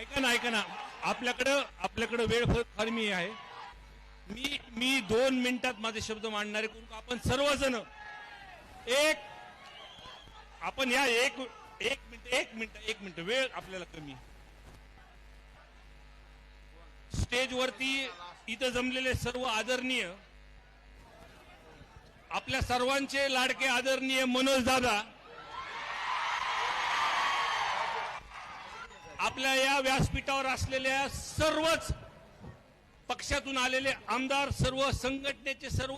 ऐका ना ऐका ना. आपल्याकडं आपल्याकडं वेळ फार मी आहे. मी मी दोन मिनिटात माझे शब्द मांडणारे करू आपण सर्वजण एक आपण या एक एक मिनिट एक मिनिट एक मिनिट. वेळ आपल्याला कमी स्टेजवरती इथं जमलेले सर्व आदरणीय आपल्या सर्वांचे लाडके आदरणीय मनोज दादा आपल्या या व्यासपीठावर असलेल्या सर्वच पक्षातून आलेले आमदार सर्व संघटनेचे सर्व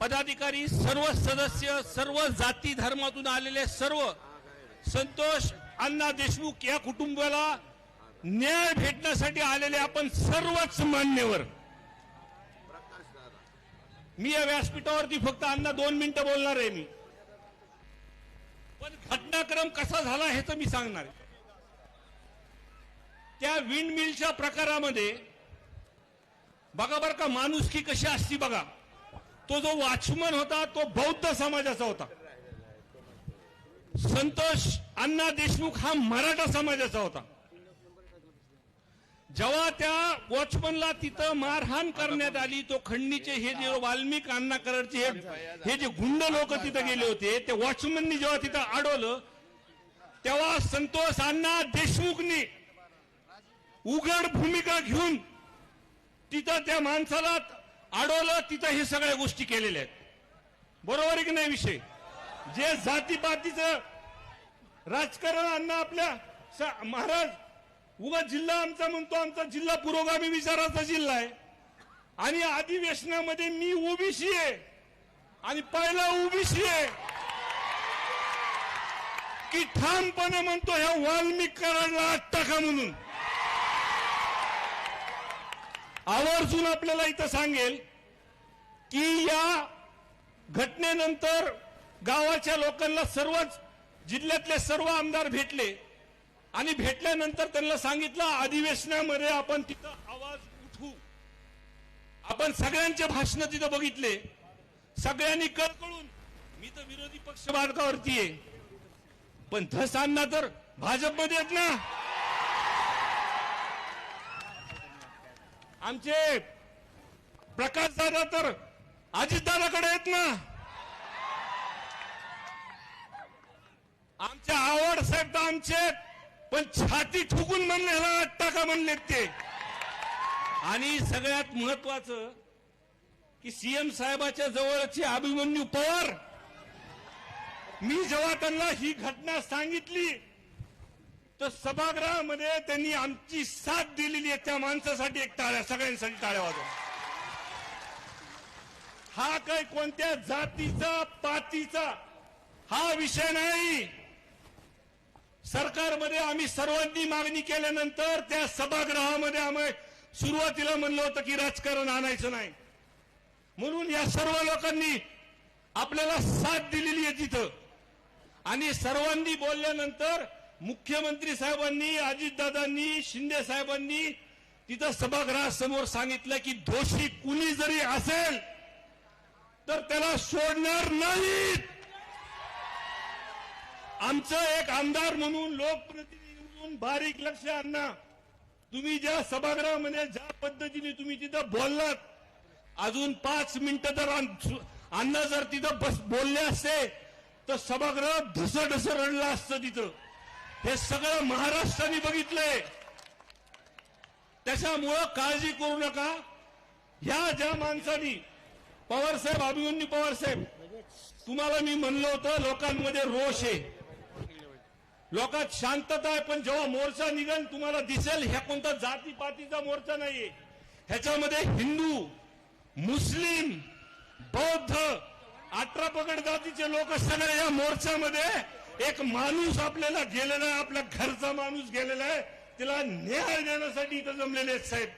पदाधिकारी सर्व सदस्य सर्व जाती धर्मातून आलेले सर्व संतोष अण्णा देशमुख या कुटुंबाला न्याय भेटण्यासाठी आलेले आपण सर्वच मान्यवर. मी या व्यासपीठावरती फक्त अण्णा दोन मिनिटं बोलणार आहे मी. पण घटनाक्रम कसा झाला हे तर मी सांगणार आहे. त्या विंड मिलच्या प्रकारामध्ये बघा बरं का माणुसकी कशी असती बघा. तो जो वॉचमन होता तो बौद्ध समाजाचा होता. संतोष अण्णा देशमुख हा मराठा समाजाचा होता. जेव्हा त्या वॉचमनला तिथं मारहाण करण्यात आली तो खंडणीचे हे जे वाल्मिक अण्णा करडचे हे हे जे गुंड लोक तिथं गेले होते ते वॉचमननी जेव्हा तिथं अडवलं तेव्हा संतोष अण्णा देशमुखनी उघड भूमिका घेऊन तिथं त्या माणसाला अडवलं तिथं हे सगळ्या गोष्टी केलेल्या आहेत. बरोबर आहे की नाही विषय? जे जातीपातीचं राजकारण अण्णा आपल्या स- महाराज उगा जिल्हा आमचा म्हणतो आमचा जिल्हा पुरोगामी विचाराचा जिल्हा आहे. आणि अधिवेशनामध्ये मी ओबीसी आहे. आणि पहिला ओबीसी आहे. की ठामपणे म्हणतो ह्या वाल्मिक कराडला अटका म्हणून? आवर्जून आपल्याला इथं सांगेल की या घटनेनंतर गावाच्या लोकांना सर्वच जिल्ह्यातले सर्व आमदार भेटले आणि भेटल्यानंतर त्यांना सांगितलं अधिवेशनामध्ये आपण तिथं आवाज उठवू आपण सगळ्यांचे भाषण तिथं बघितले. सगळ्यांनी कळकळून मी तर विरोधी पक्ष मार्गावरती आहे. पण धसांना तर भाजपमध्ये आहेत ना. आमचे प्रकाश दादा तर अजितदादाकडे आहेत ना. आमचे आवड साहेब तर आमचे पण छाती ठुकून म्हणले ह्याला टाका म्हणले ते? आणि सगळ्यात महत्वाचं की सीएम साहेबाच्या जवळचे अभिमन्यू पवार मी जेव्हा त्यांना ही घटना सांगितली तर सभागृहामध्ये त्यांनी आमची साथ दिलेली आहे त्या माणसासाठी एक टाळ्या सगळ्यांसाठी टाळ्या वाजवा. हा काही कोणत्या जातीचा पातीचा हा विषय नाही. सरकारमध्ये आम्ही सर्वांनी मागणी केल्यानंतर त्या सभागृहामध्ये आम्ही सुरुवातीला म्हणलं होतं की राजकारण आणायचं नाही. म्हणून या सर्व लोकांनी आपल्याला साथ दिलेली आहे तिथं आणि सर्वांनी बोलल्यानंतर मुख्यमंत्री साहेबांनी अजितदादांनी शिंदे साहेबांनी तिथं सभागृहासमोर सांगितलं की दोषी कुणी जरी असेल तर त्याला सोडणार नाहीत. आमचं एक आमदार म्हणून लोकप्रतिनिधी म्हणून बारीक लक्ष आणा. तुम्ही ज्या सभागृहामध्ये ज्या पद्धतीने तुम्ही तिथं बोललात अजून पाच मिनिटं जर अण्णा जर तिथं बस बोलले असते तर सभागृह ढस रडलं असतं तिथं. हे सगळं महाराष्ट्राने बघितलंय. त्याच्यामुळं काळजी करू नका. ह्या ज्या माणसांनी पवारसाहेब अभिमन्यू पवारसाहेब तुम्हाला मी म्हणलं होतं लोकांमध्ये रोष आहे. लोकात शांतता आहे पण जेव्हा मोर्चा निघेल तुम्हाला दिसेल ह्या कोणता जाती पातीचा मोर्चा नाहीये. ह्याच्यामध्ये हिंदू मुस्लिम बौद्ध अठरा पगड जातीचे लोक सगळे या मोर्चामध्ये एक माणूस आपल्याला गेलेला आहे आपला घरचा माणूस गेलेला आहे तिला न्याय देण्यासाठी इथं जमलेले आहेत साहेब.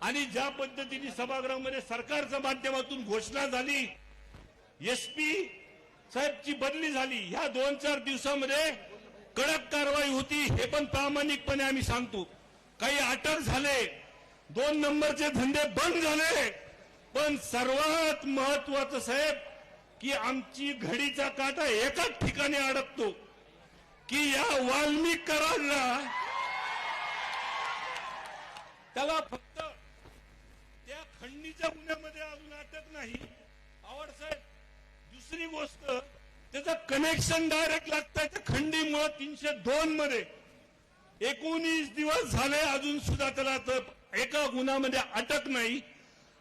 आणि ज्या पद्धतीने सभागृहामध्ये सरकारच्या माध्यमातून घोषणा झाली एसपी साहेबची बदली झाली ह्या दोन चार दिवसामध्ये कडक कारवाई होती हे पण प्रामाणिकपणे आम्ही सांगतो. काही अटक झाले दोन नंबरचे धंदे बंद झाले पण सर्वात महत्वाचं साहेब की आमची घडीचा काटा एकाच ठिकाणी अडकतो की या वाल्मिक कराडला त्याला फक्त त्या खंडणीच्या गुन्ह्यामध्ये अजून अटक नाही. आवड साहेब दुसरी गोष्ट त्याचं कनेक्शन डायरेक्ट लागतंय त्या खंडीमुळे तीनशे दोन मध्ये. एकोणीस दिवस झाले अजून सुद्धा त्याला तर एका गुन्ह्यामध्ये अटक नाही.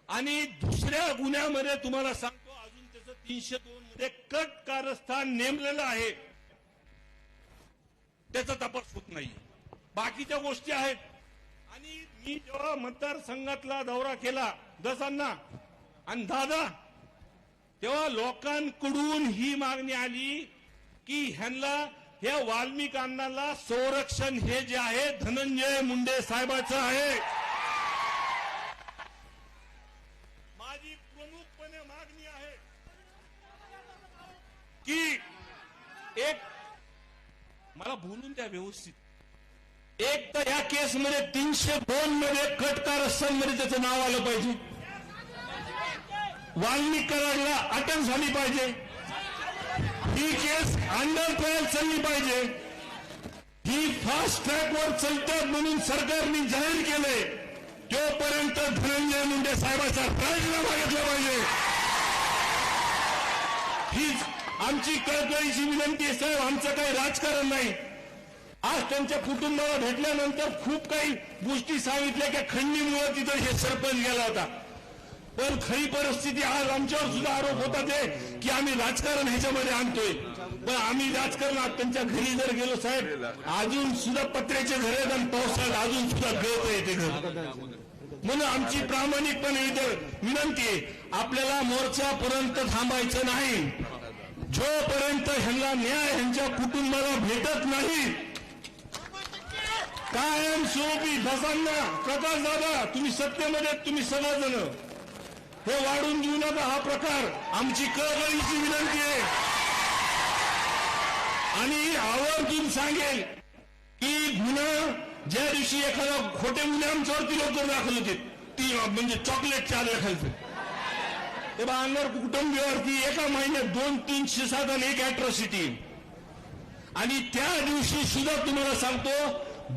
आणि दुसऱ्या गुन्ह्यामध्ये तुम्हाला सांग तीनशे दोन मध्ये कट कारस्थान नेमलेलं आहे. त्याचा तपास होत नाही. बाकीच्या गोष्टी आहेत. आणि मी जेव्हा मतदारसंघातला दौरा केला दसांना आणि दादा तेव्हा लोकांकडून ही मागणी आली की ह्यांना ह्या वाल्मिकांना संरक्षण हे जे आहे धनंजय मुंडे साहेबाचं आहे माझी प्रमुखपणे मागणी आहे की एक मला बोलून द्या व्यवस्थित. एक तर या केसमध्ये तीनशे दोन मध्ये कटकारमध्ये त्याचं नाव आलं पाहिजे. वाल्मी कराडला अटक झाली पाहिजे. ही केस अंडर ट्रायल चालली पाहिजे. ही फास्ट ट्रॅकवर चालतात म्हणून सरकारने जाहीर केले तोपर्यंत धनंजय मुंडे साहेबाचा राजीनामा घेतला पाहिजे. हीच आमची कळकळीची विनंती आहे साहेब आमचं काही राजकारण नाही. आज त्यांच्या कुटुंबाला भेटल्यानंतर खूप काही गोष्टी सांगितल्या की खंडीमुळे तिथं हे सरपंच गेला होता. पण खरी परिस्थिती आज आमच्यावर सुद्धा आरोप होता ते की आम्ही राजकारण ह्याच्यामध्ये आणतोय. पण आम्ही राजकारणात त्यांच्या घरी जर गेलो साहेब अजून सुद्धा पत्र्याचे घर आहेत आणि पावसाळ्यात अजून सुद्धा गळत आहे ते घर. म्हणून आमची प्रामाणिकपणे विनंती आहे आपल्याला मोर्चापर्यंत थांबायचं नाही. जोपर्यंत ह्यांना न्याय ह्यांच्या कुटुंबाला भेटत नाही कायम स्वरूपी धसांना प्रकाश दादा तुम्ही सत्तेमध्ये तुम्ही सगळेजण हे वाढून देऊ नका हा प्रकार. आमची कळकळीची विनंती आहे. आणि आवर्जून सांगेल की गुन्हा ज्या दिवशी एखादा खोटे गुन्हे आमच्यावरती लवकर दाखल होते ती म्हणजे चॉकलेट चार खायचं तेव्हा अंगावर कुटुंबियावरती एका महिन्यात दोन तीनशे सात एक अॅट्रॉसिटी आणि त्या दिवशी सुद्धा तुम्हाला सांगतो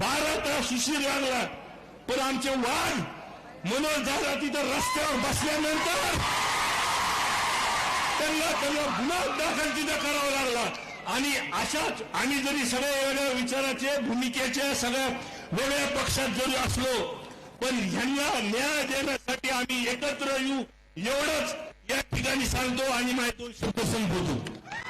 बारा तास उशीर लागला. पण आमचे वाघ मनोज दादा तिथं रस्त्यावर बसल्यानंतर त्यांना त्यांना गुन्हा दाखल तिथं करावा लागला. आणि अशाच आम्ही जरी सगळ्या वेगळ्या विचाराचे भूमिकेचे सगळ्या वेगळ्या पक्षात जरी असलो पण ह्यांना न्याय देण्यासाठी आम्ही एकत्र येऊ एवढंच. या ठिकाणी सांगतो आणि माझे दोन शब्द संपवतो.